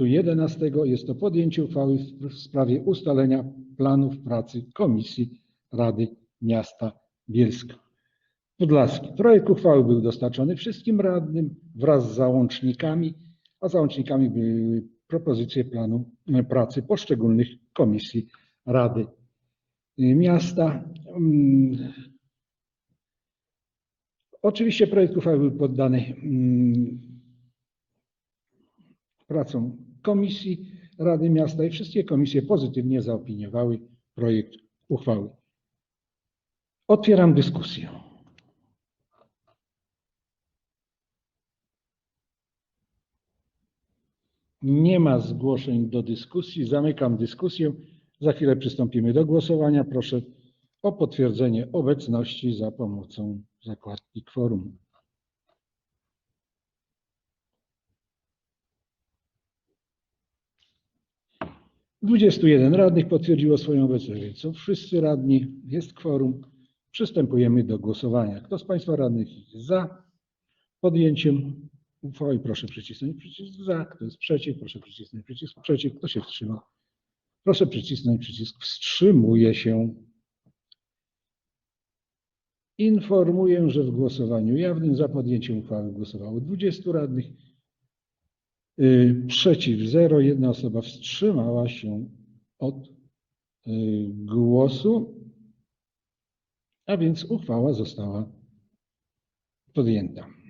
11 jest to podjęcie uchwały w- sprawie ustalenia planów pracy Komisji Rady Miasta Bielska. Podlaski. Projekt uchwały był dostarczony wszystkim radnym wraz z załącznikami, a załącznikami były propozycje planu e, pracy poszczególnych komisji Rady Miasta. Mm, Oczywiście projekt uchwały był poddany mm, pracą komisji Rady Miasta i wszystkie komisje pozytywnie zaopiniowały projekt uchwały. Otwieram dyskusję. Nie ma zgłoszeń do dyskusji. Zamykam dyskusję. Za chwilę przystąpimy do głosowania. Proszę o potwierdzenie obecności za pomocą zakładki kworum. Dwudziestu jeden radnych potwierdziło swoją obecność, więc są wszyscy radni, jest kworum. Przystępujemy do głosowania. Kto z Państwa radnych jest za podjęciem uchwały, proszę przycisnąć przycisk za. Kto jest przeciw, proszę przycisnąć przycisk przeciw. Kto się wstrzymał, proszę przycisnąć przycisk wstrzymuje się. Informuję, że w głosowaniu jawnym za podjęciem uchwały głosowało 20 radnych. Y, Przeciw 0, jedna osoba wstrzymała się od y, głosu, a więc uchwała została podjęta.